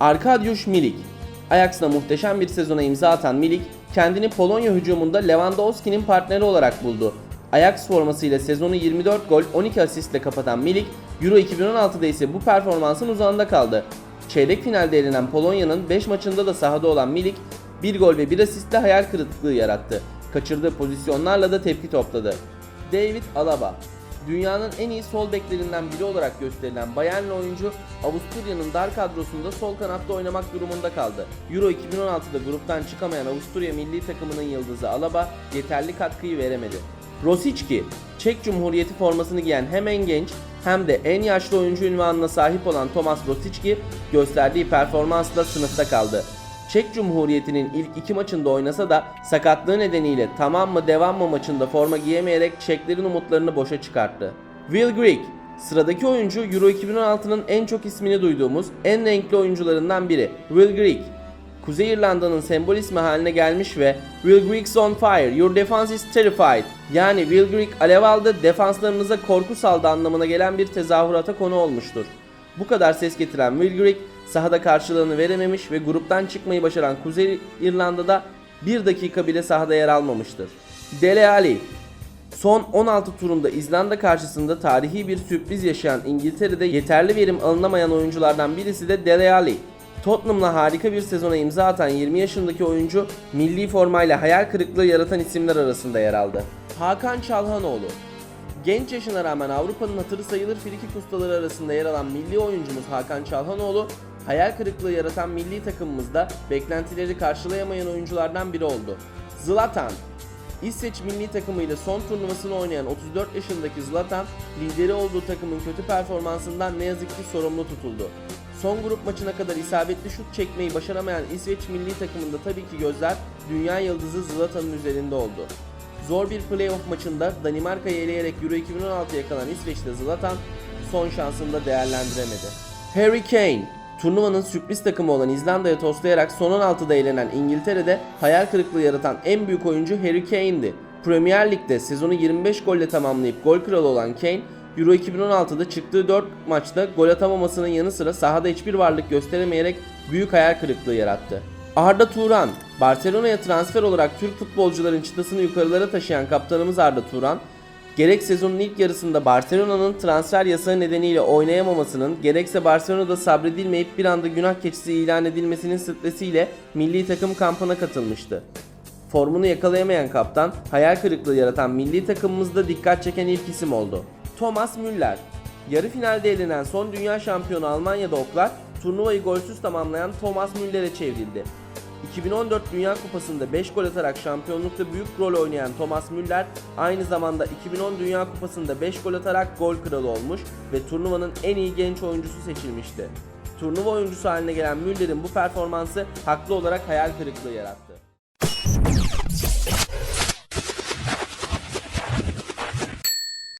Arkadiusz Milik Ajax'la muhteşem bir sezona imza atan Milik, kendini Polonya hücumunda Lewandowski'nin partneri olarak buldu. Ajax formasıyla sezonu 24 gol 12 asistle kapatan Milik, Euro 2016'da ise bu performansın uzağında kaldı. Çeyrek finalde elenen Polonya'nın 5 maçında da sahada olan Milik, 1 gol ve 1 asistle hayal kırıklığı yarattı. Kaçırdığı pozisyonlarla da tepki topladı. David Alaba Dünyanın en iyi sol beklerinden biri olarak gösterilen Bayernli oyuncu Avusturya'nın dar kadrosunda sol kanatta oynamak durumunda kaldı. Euro 2016'da gruptan çıkamayan Avusturya milli takımının yıldızı Alaba yeterli katkıyı veremedi. Rosicki, Çek Cumhuriyeti formasını giyen hem en genç hem de en yaşlı oyuncu ünvanına sahip olan Tomas Rosicki gösterdiği performansla sınıfta kaldı. Çek Cumhuriyeti'nin ilk iki maçında oynasa da sakatlığı nedeniyle tamam mı devam mı maçında forma giyemeyerek Çeklerin umutlarını boşa çıkarttı. Will Grigg Sıradaki oyuncu Euro 2016'nın en çok ismini duyduğumuz en renkli oyuncularından biri. Will Grigg Kuzey İrlanda'nın sembol ismi haline gelmiş ve Will Grigg's on fire, your defense is terrified. Yani Will Grigg alev aldı, defanslarınıza korku saldı anlamına gelen bir tezahürata konu olmuştur. Bu kadar ses getiren Will Grigg sahada karşılığını verememiş ve gruptan çıkmayı başaran Kuzey İrlanda'da bir dakika bile sahada yer almamıştır. Dele Alli Son 16 turunda İzlanda karşısında tarihi bir sürpriz yaşayan İngiltere'de yeterli verim alınamayan oyunculardan birisi de Dele Alli. Tottenham'la harika bir sezona imza atan 20 yaşındaki oyuncu milli formayla hayal kırıklığı yaratan isimler arasında yer aldı. Hakan Çalhanoğlu Genç yaşına rağmen Avrupa'nın hatırı sayılır frikik ustaları arasında yer alan milli oyuncumuz Hakan Çalhanoğlu, hayal kırıklığı yaratan milli takımımızda beklentileri karşılayamayan oyunculardan biri oldu. Zlatan İsveç milli takımıyla son turnuvasını oynayan 34 yaşındaki Zlatan, lideri olduğu takımın kötü performansından ne yazık ki sorumlu tutuldu. Son grup maçına kadar isabetli şut çekmeyi başaramayan İsveç milli takımında tabii ki gözler dünya yıldızı Zlatan'ın üzerinde oldu. Zor bir playoff maçında Danimarka'yı eleyerek Euro 2016'ya kalan İsveç'te Zlatan son şansını da değerlendiremedi. Harry Kane Turnuvanın sürpriz takımı olan İzlanda'ya toslayarak son 16'da eğlenen İngiltere'de hayal kırıklığı yaratan en büyük oyuncu Harry Kane'di. Premier Lig'de sezonu 25 golle tamamlayıp gol kralı olan Kane, Euro 2016'da çıktığı 4 maçta gol atamamasının yanı sıra sahada hiçbir varlık gösteremeyerek büyük hayal kırıklığı yarattı. Arda Turan, Barcelona'ya transfer olarak Türk futbolcuların çıtasını yukarılara taşıyan kaptanımız Arda Turan, gerek sezonun ilk yarısında Barcelona'nın transfer yasağı nedeniyle oynayamamasının, gerekse Barcelona'da sabredilmeyip bir anda günah keçisi ilan edilmesinin stresiyle milli takım kampına katılmıştı. Formunu yakalayamayan kaptan, hayal kırıklığı yaratan milli takımımızda dikkat çeken ilk isim oldu. Thomas Müller Yarı finalde elenen son dünya şampiyonu Almanya'da oklar, turnuvayı golsüz tamamlayan Thomas Müller'e çevrildi. 2014 Dünya Kupası'nda 5 gol atarak şampiyonlukta büyük rol oynayan Thomas Müller aynı zamanda 2010 Dünya Kupası'nda 5 gol atarak gol kralı olmuş ve turnuvanın en iyi genç oyuncusu seçilmişti. Turnuva oyuncusu haline gelen Müller'in bu performansı haklı olarak hayal kırıklığı yarattı.